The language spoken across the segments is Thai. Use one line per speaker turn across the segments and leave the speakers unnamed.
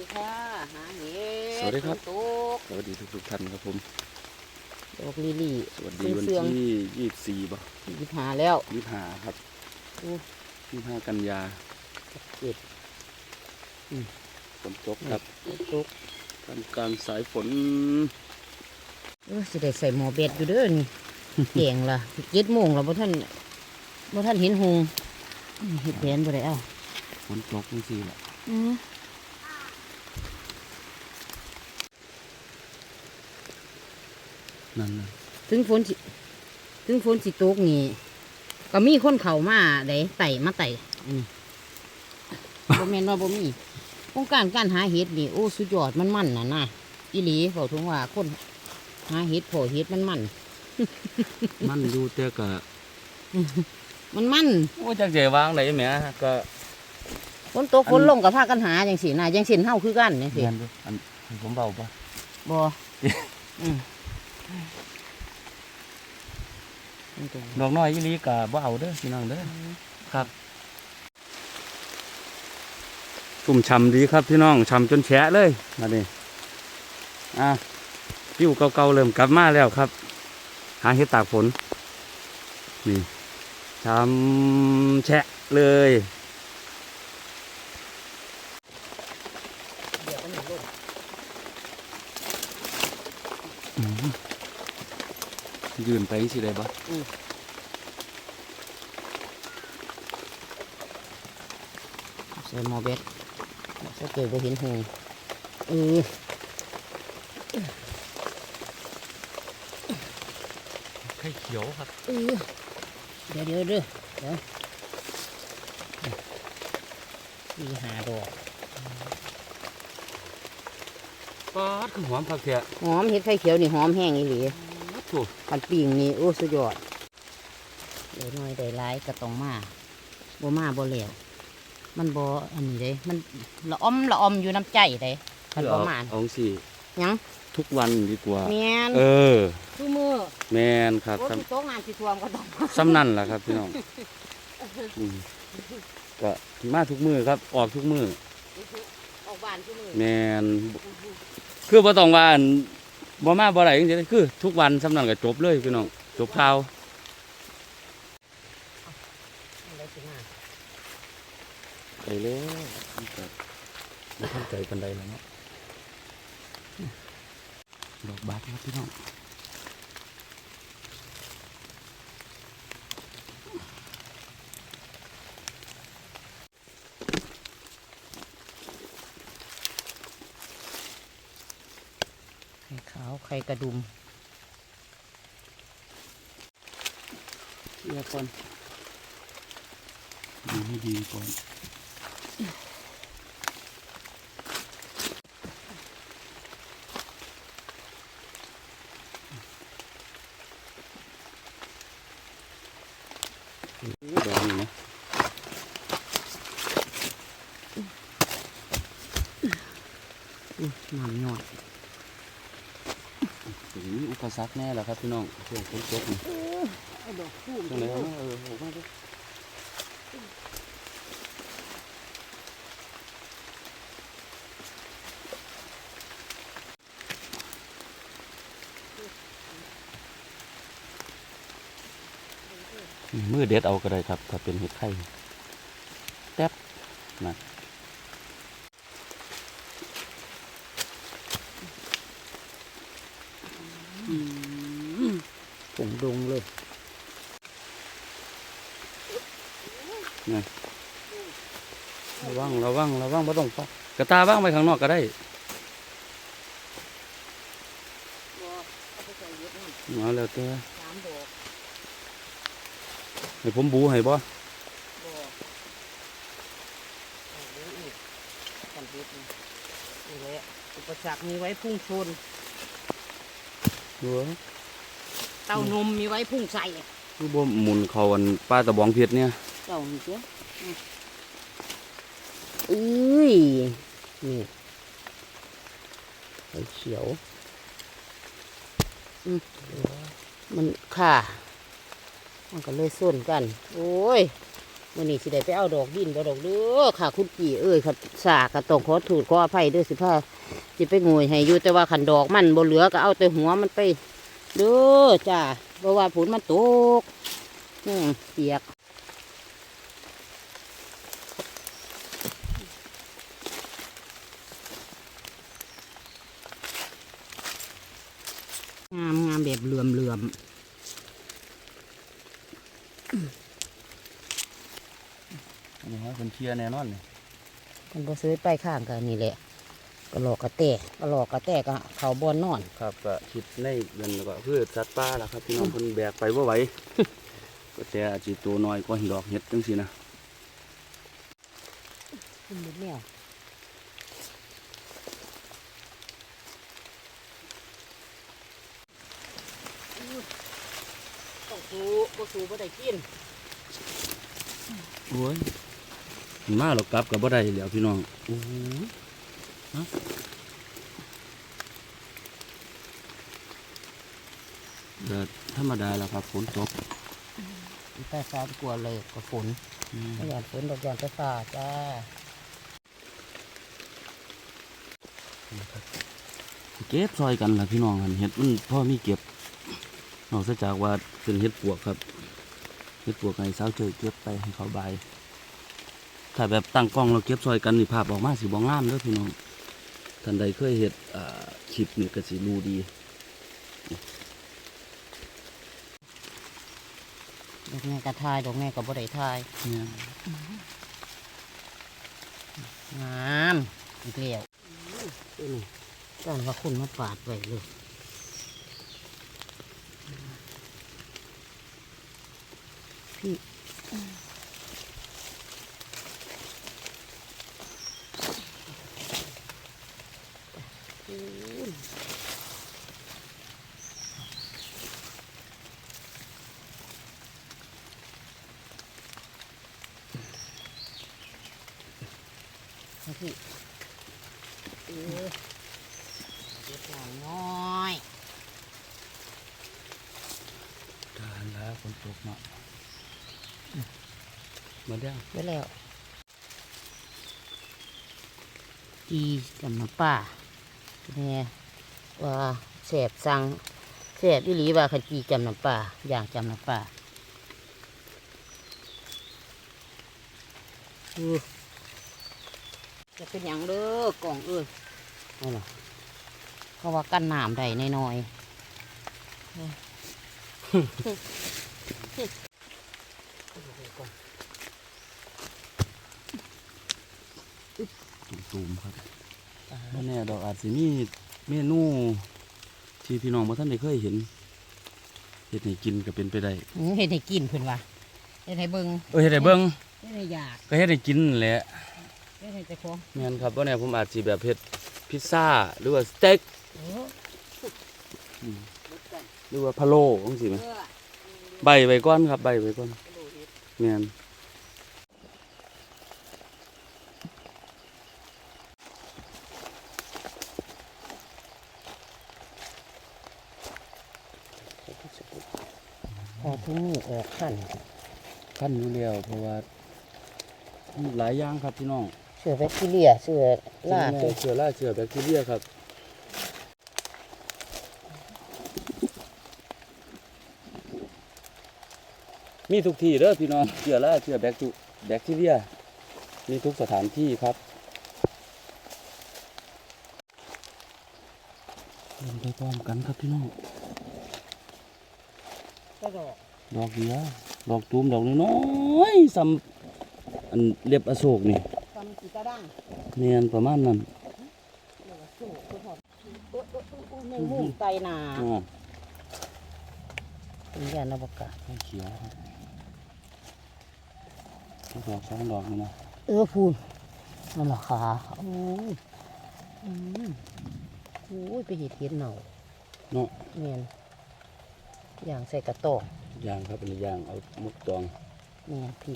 ดีค่ะหาเห็ด
สวัสดีครับ
ฝนตก
สวัสดีทุกทุกๆท่านครับผม
ดอกลิลี่
สวัสดีวัน
เสื่อง
ที่ยี่สิบสี่บ่
ยิบหาแล้ว
ยี่ห้าครับ
อู้
ยี่ห้ากันยา
เจ็ด
ฝนตกครับ
ตก
กลางกลางสายฝน
เออสิได้ใส่หมอเบ็ดอยู่เด้อนี่ เก่งล่ะเจ็ดโมงแล้วบ่ท่านบ่ท่านเห็นหงเห็ดแผนบ่ได้เอ้า
ฝนตกนี่สิแหละ
อือ
นั่นน่ะ
ถึงฝนสิถึงฝนสิตกนี่ก็มีคนเข้ามาได้ไต่มาไต่อันนี้บ่แม่นว่าบ่มีโครงการการหาเห็ดนี่โอ้สุดยอดมันมันน่ะนะอีหลีเขาถึงว่าคนหาเห็ดพอเห็ดมันมัน
มันอยู่แต่กะ
มันมัน
โอ้จักเจวางไหนแหมก็
ฝนตกฝนลงกับพากันหาจังสีนะจังสินเฮาคือกันจังสิ
เรียนดูอันอันผมเบาปะ
บ่อืมมันตรง
ดอกน้อยยี่ลีกะบ่เอาเด้อพี่น้องเด้อครับชุ่มฉ่ำดีครับพี่น้องฉ่ำจนแฉะเลยมาดิอะปิ้วเก่าๆเริ่มกลับมาแล้วครับ หาเห็ดตากฝนนี่ช้ำแฉะเลย
เดี๋ยวมันลง
ยืนไปสิได้ปะ
ใส่หมอเบ็ดถ้าเกิดบ่เห็นหงเออ
ไข่เขียวครับ
เออเดี๋ยวเดี๋ยวเด้อเดี๋ยวมีหาดอก
ปาดคือหอมผักแกะ
หอมเห็ดไข่เขียวนี่หอมแห้งอีหลี
ถูก
ปันปิงนี่โอ้สุดยอดเดี๋ยวน้อยได้ร้ายก็ต้องมาบ่มาบ่เหลวมันบ่อันนี้เด้มันละออมละออมอยู่น้ำใจเด้มันบ่มา
เอาสิ
หยัง
ทุกวันดีกว่า
แม่น
เออ
ทุกมือ
แมนครับ
โอ้
ซ้
สิโต๊ะงานสิทวมก็ต้องมาำ
ซ้ำนั่นแหละครับพี่น้องอืมก็มาทุกมือครับ ออกทุกมือ
ออกบ้านทุกมือ
แมนคือบ่ต้องว่าอัน บ่มาบ่ได้จริงๆคือ ทุกวันซ้ำนั่นก็จบเลยพี่น้องจบข่าว
อะไรสิมา
ไปแล้วมันก็บ่ทันใจปานใดแล้วเนาะดอกบานครับพี่น้อง
ไข่ขาว ไข่กระดุม
เดี๋ยวก่อนดูให้ดีก่อนดอกนี่นะ
อื้อน้ำหยอด
ถึง มีอุปสรรคแน่แหละครับพี่น้องช่วงฝนตกนี่
ดอกคู่
ช่วงไหนเอามาเออออกมาดิมือเด็ดเอาก็ได้ครับ ถ้าเป็นเห็ดไข่แต๊บนะ
ผงดงเลย
ระวังระวังระวังไม่ต้องฟังกระตาว่างไปข้างนอกก็ได้มาแล้วแต่
สามดอก
ให้ผมบูให้บ่
ดอกเอาไว้อีกกันเฮ็ดนี่นี่แหละอุปสรรคมีไว้พุ่งชน
เหัว
เต้านมมีไว้พุ่งใส่
คือบ่หมุนเขาอันป้าตะบองเพชรเนี่ย
เจ้านี่เจ้าอุ้ยนี่ไข่เขียวอืมมันค่ะ มันก็เลยส่วนกัน โอ้ยวันนี้สิได้ไปเอาดอกดินบ่ดอกเด้อค่ะ คุณพี่เอ้ยค่ะสากก็ต้องขอถูดขออภัยเด้อสิพาสิไปงวยให้อยู่แต่ว่าขันดอกมันบ่เหลือก็เอาแต่หัวมันไปเด้อจ้าเพราะว่าฝนมันตกอืมเปียกงามงามแบบเหลื่อมเหลื่อม
นี่ฮะคนเชียร์แน่นอนเลย
มันบ่ซื้อไปข้างกันนี่แหละ กระหลอกกระแตกระหลอกกระแตกะเขาบอนนอน
ครับก็คิดในเดือนก็คือสัตว์ป่าล่ะครับพี่น้องคนแบกไปว่าไหวก็แต่อาจจะตัวน้อยกว่าดอกเห็ดจังสินะ
ขึ้นหมดแนวต้องสูบ่สูบ่ได้กิน
โอ้ยมาหรอกกลับกับบ่ได้แล้วพี่น้องโอ้โหฮะ เดือดธรรมดาแล้วครับฝนตก
แต่ฟ้ากลัวเลยกับฝน
อืม
ไม่อยากฝนดอกยานไฟฟ้าจ้า
เก็บซอยกันล่ะพี่น้องหันเห็ดมันพ่อมีเก็บนอกจากว่าเป็นเห็ดปวกครับเห็ดปวกให้สาวเจอเก็บไปให้เขาบายถ้าแบบตั้งกล้องเราเก็บซอยกันนี่ภาพออกมาสิบ่งามเด้อพี่น้อง ท่านใดเคยเห็ดอ่าคลิปนี่ก็สิรู้ดี
ดอกแม่ก็ทายดอกแม่ก็บ่ได้ทาย
เนี่ย
งามอีกแล้วนี่ก้านว่าคุณมาปาดไว้เลยพี่ มาพี่เออเล็กน้อย
การแล้วฝนตกเนามาเด้อ
ไว้แล้วจีกับน้ำป่า แม่ว่าแสบสั่งแสบอีหลีว่าขจีจำน้ำป่าอย่างจำน้ำป่าอู้จะเป็นอย่างเด้อกล่องเอ้ยเอาล่ะเขาว่ากั้นน้ำได้น้อยๆ
ตูมๆครับ บ่แน่ดอกอาจสิมีเมนูที่พี่น้องบ่ท่านได้เคยเห็นเฮ็ดให้กินก็เป็นไปได้
อื้อเห็ดให้กินเพิ่นว่าเห็ดให้เบิ่ง
เออเฮ็ดให้เบิ่ง
เฮ็ดให้อยาก
ก็เฮ็ดให้กินนั่นแหละ
เฮ็ดให้เจ้าของ
แม่นครับบ่แน่ผมอาจสิแบบเฮ็ดพิซซ่าหรือว่าสเต็ก
เออ
หรือว่าพะโล้จังซี่แหมใบไว้ก่อนครับใบไว้ก่อนแม่น
พอทุ่งนี้ออกขั้น
คันอยู่แล้วเพราะว่ามีหลายอย่างครับพี่น้อง
เชื้อแบคทีเรียเชื้อรา
เชื้อเชื้อราเชื้อแบคทีเรียครับมีทุกที่เด้อพี่น้องเชื้อราเชื้อแบคทีแบคทีเรีย มีทุกสถานที่ครับเริ่มไปพร้อมกันครับพี่น้อง
ก็ ดอก
ดอกเดียวดอกตูมดอกน้อยๆซ้ำอันเรียบอโศกนี่
ทำสีกระด้าง
เนียนประมาณนั้น
เรียกว่าสู้คือหอดเออเออเออเออแมงมุมไตหนา
อ่า
เป็นยานอวกาศ
เขียวครับดอกสองดอกนี่นะ
เออพูนนั่นเหรอคะโอ้ยอืมโอ้ยไปเห็ดเห็ดเหน่า
เนาะ
เนียน อย่างใส่กระตอก
ยางครับเป็นยางเอามุกตอง
เนียนพี่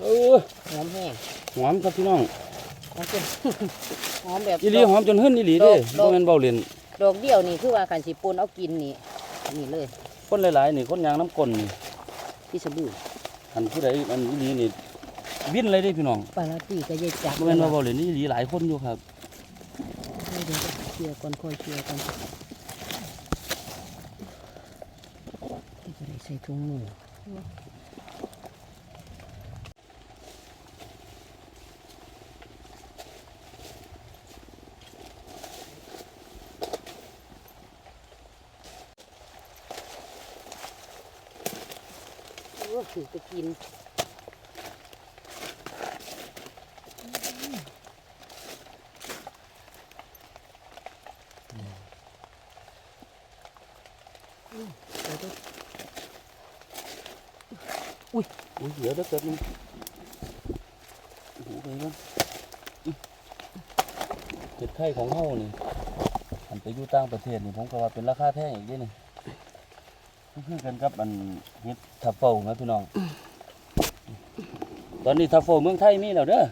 เออ
หอมแห้ง
หอมครับพี่น้อง
หอมจน หอมแบบ
อีหลีหอมจนหึ่นอีหลีเด้
ดอกด
บ่
อก
แม่นเบาเล่น
ดอกเดียวนี่คือว่าขันสิปนเอากินนี่นี่เลย
คนหลายๆนี่คนยางน้ำก้นนี่
ที่สบู่
อันผู้ใดอันอีหลีนี่วิ่นเลยเด้พี่น้อง
ปลาลาตีก็ยายจับ
บ่แม่นว่าบ่เล่นนี่หลีหลายคนอยู่ครับ
เดี๋ยวๆเคลียร์ก่อนค่อยเคลียร์ก่อนที่จะได้ใส่ ถุงมือโอ้ถือจะกิน
อุ้ย เดี๋ยวเดี๋ยวแป๊บนึงโอ้โหไปก่อนอื้อเห็ดไข่ของเฮานี่อันไปอยู่ต่างประเทศนี่ผมก็ว่าเป็นราคาแพงอีกเด้นี่มันคือกันกับอันเห็ดทัฟเฟิลนะพี่น้อง ตอนนี้ทัฟเฟิลเมืองไทยมีแล้วเด้อ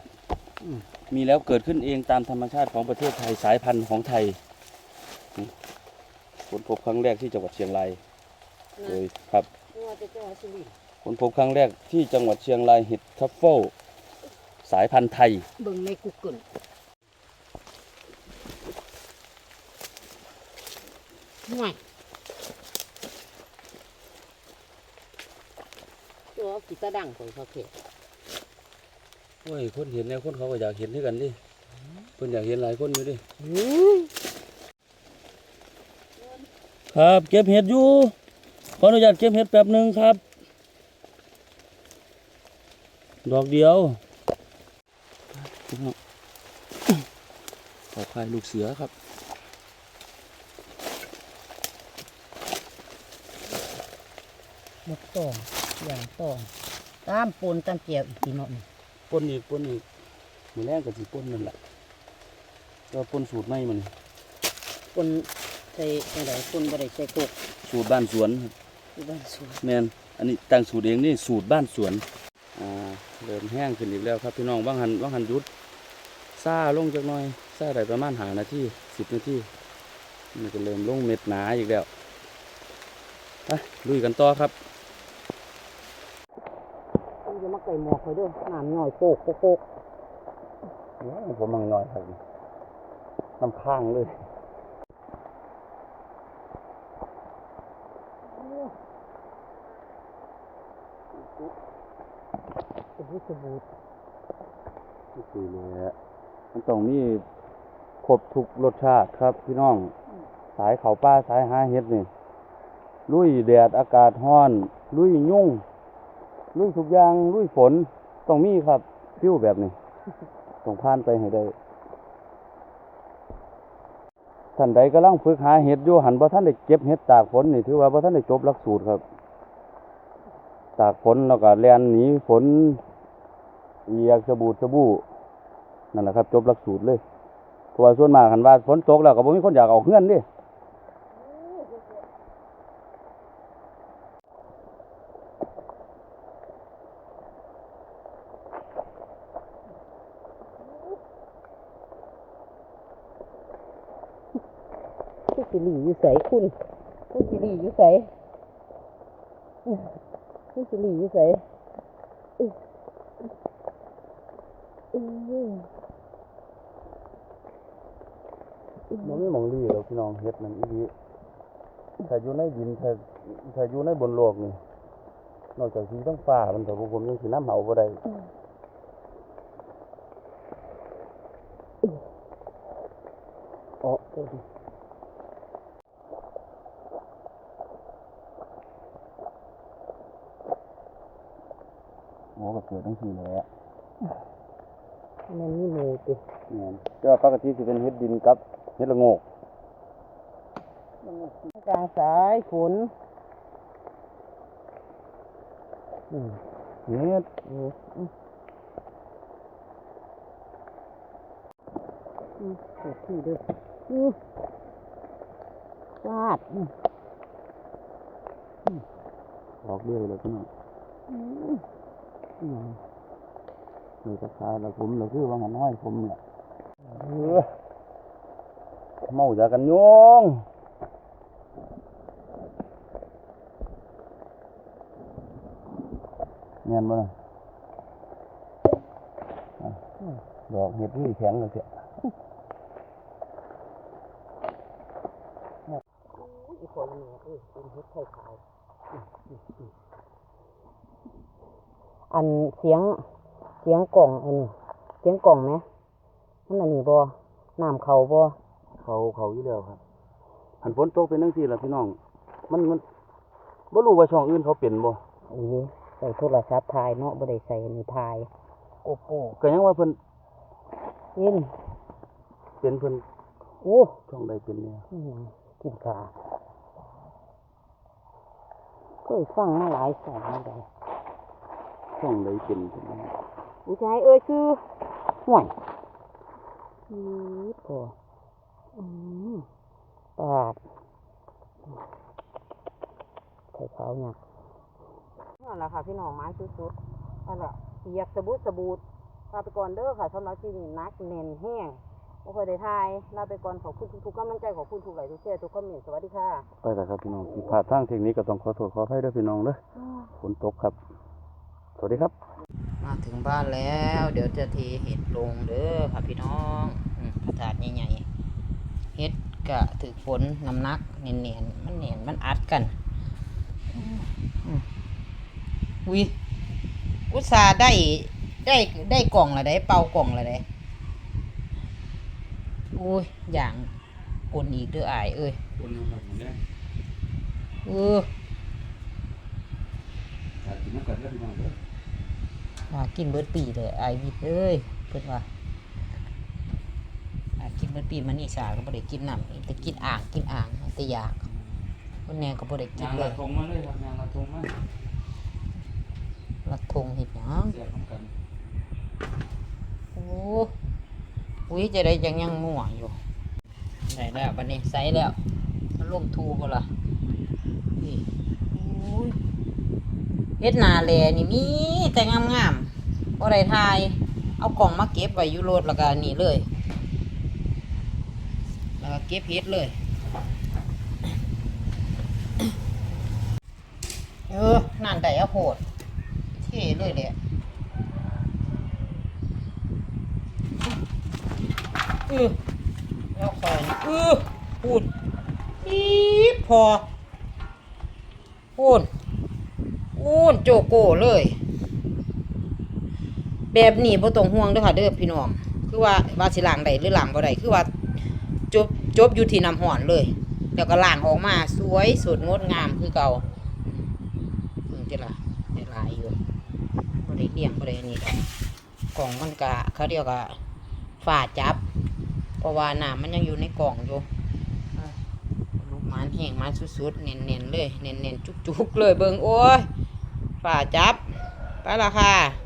อ
ม
มีแล้วเกิดขึ้นเองตามธรรมชาติของประเทศไทยสายพันธุ์ของไทยนี่ค้นพบครั้งแรกที่จังหวัดเชียงรายเลยครับ
ว่าจะเจ้าสุรินทร์
ค้นพบครั้งแรกที่จังหวัดเชียงรายเห็ดทัฟเฟิลสายพันธุ์ไทย
เบิ่งใน Google ห่วยตัวกีตาดังของเขาเขต
โอ้ยคนเห็นเนี่ยคนเขาก็อยากเห็นด้วยกันดิเพิ่นอยากเห็นหลายคนอยู่ดิครับเก็บเห็ดอยู่ขออนุญาตเก็บเห็ดแป๊บหนึ่งครับ ดอกเดียวขอพายลูกเสือครับ
หมดตองอย่างตองตามปูนตามเกี่ยวอีกทีเนาะนี่
ปนอีกปนอีกมือแรกก็สิปนนั่นแหละก็ปนสูตรใหม่มัน
ปูนใส่อะไรปูนบ่ได้ใส่กก
สูตรบ้านสวนครับ
ที่บ้านสวน
แมนอันนี้ตั้งสูตรเองนี่สูตรบ้านสวน อ่าเริ่มแห้งขึ้นอีกแล้วครับพี่น้องว่างหันว่างหันหยุดซาลงจักหน่อยซาได้ประมาณหานาทีสิบนาทีมันก็เริ่มลงเม็ดหนาอีกแล้วไปลุยกันต่อครับ
ต้องจะมาไก่หมอกคอยเด้อน้ำหน่อยโปกโปกโปก
ผมมังน้อยครับน้ำข้างเลย
สบู่สบู่
นี่เลยฮะมันต้องมีครบทุกรสชาติครับ พี่น้อง สายเขาป้าสายหาเห็ดนี่ ลุยแดดอากาศร้อน ลุยยุ่ง ลุยทุกอย่าง ลุยฝน ต้องมีครับฟิวแบบนี้ต้องผ่านไปให้ได้ท่านใดกำลังฝึกหาเห็ดอยู่หันบ่ท่านได้เก็บเห็ดตากฝนนี่ถือว่าบ่ท่านได้จบหลักสูตรครับ ตากฝนแล้วก็แล่นหนีฝนเอียกสบู่สบู่นั่นแหละครับ จบหลักสูตรเลยเพราะว่าส่วนมากหันว่าฝนตกแล้วก็บ่มีคนอยากออกเฮือนดิ
คุณสิริอยู่ใสคุณคุณสิริอยู่ใสคุณสิริอยู่ใส อื้ออื้อ
มันไม่มองดีหรอกพี่น้องเฮ็ดนั่นอีดีถ้าอยู่ในดินถ้าถ้าอยู่ในบนโลกนี่นอกจากสีต้องฟ้ามันแต่พวกผมยังสีน้ำเหาบ่ได้อ๋อเออดิโอ้ก็เกิดตั้งสี่แหละ
มันนี่หมูติ
เนี่ยแต่ว่าปกติสิเป็นเฮ็ดดินกับเฮ็ดละโงก
กลางสายฝนอืม
เฮ็ด
อืมอืมอืมเปิดที่เด้ออืมวาดอืม
ออกเรื่อยเลยพี่น้อง
อืมอืม
นี่ก็คาแล้วผมเราคือว่าหันห้อยผมแหละเออเมาจากกันโยงเงียนบ่ล่ะดอกเห็ดนี่แข็งเลยเถอะ
อีกคนนึงเออเป็นเฮ็ดไข่ขาวอันเสียง เสียงกล่องอันนี้เสียงกล่องไหมมันอันนี้บ่น้ำเขาบ่
เขาเขาอยู่แล้วครับหันฝนตกเป็นจังซี่ล่ะพี่น้อง มันมันบ่รู้ว่าช่องอื่นเขาเป็นบ่
เอ้ยใส่โทรศัพท์ถ่ายเนาะบ่ได้ใส่อันนี้ถ่ายโอ้โห
ก็ยังว่าเพิ่น
ยิน
เป็นเพิ่น
โอ้
ช่องใดเป็นเนี่ย
นี่หยังกินขาเคยฟังมาหลายสองแล้วได้
ช่องใดเป็นเพิ่น
ผู้ชายเอ้ยคือห่วยอือพออืมปาดไข่ขาวหยักนั่นแหละค่ะพี่น้องไม้สุดๆนั่นแหละเปียกสบู่สบู่ลาไปก่อนเด้อค่ะสำหรับที่นี่นักเน้นแห้งโอเคได้ทายลาไปก่อนขอบคุณทุกๆกำลังใจขอบคุณทุกไลค์ทุกแชร์ทุกคอมเมนต์สวัสดีค่ะ
ไปแล้วครับพี่น้องผิดพลาดทางเทคนิคก็ต้องขอโทษขออภัยด้วยพี่น้องเด้อฝนตกครับส วัสดีครับ
มาถึงบ้านแล้ว เดี๋ยวจะเทเห็ดลงเด้อค่ะพี่น้องอืมกระถาดใหญ่ๆเห็ดกะถือฝนน้ำหนักเนียนๆมันเนียนมันอัดกันอืมอุ้ยอุตส่าห์ได้ได้ได้กล่องละได้เป่ากล่องละได้อุ้ยอย่างกลอีกเด้ออายเอ้ยเออ ว่ากินเบิดปีเลยอายวิทย์เอ้ยเพิ่นว่าอากินเบิดปีมันอีสานก็บ่ได้กินน้ำแต่กินอ่างกินอ่างแต่อยากคนแนงก็บ่ได้กินเลย
ทงมาเลยครับยางละทงมา
ลัดทงเห็ดหยัง
เสียกัน
โอ้อุ้ยจะได้ยังยังมั่วอยู่ได้แล้วบัดนี้ใส่แล้วมันลงทูบ่ล่ะนี่โอ้ย เฮ็ดนาแลนี่มีแต่งามๆบ่ได้ทาย เอากล่องมาเก็บไว้อยู่รถแล้วก็นี่เลย แล้วก็เก็บเฮ็ดเลย เออนั่นได้เอาโหดเท่เลยแหละเออแล้วคอยเออพูดอีพอพูด พูดโจโก้เลย แบบนี้บ่ต้องห่วงเด้อค่ะเด้อพี่น้อง คือว่าว่าสิล้างได้หรือล้างบ่ได้คือว่าจบจบอยู่ที่น้ำห้อนเลย แล้วก็ล้างออกมาสวยสดงดงามคือเก่าเพิ่งจะละได้ลายอยู่บ่ได้เลี้ยงบ่ได้อันนี้ดอกกล่องมันกะเขาเรียกว่าฝ่าจับ เพราะว่าน้ำมันยังอยู่ในกล่องอยู่ลูกมันแห้งมันสุดๆเน้นๆเลยเน้นๆจุกๆเลยเบิงโอ้ย ฝ่าจับไปละค่ะ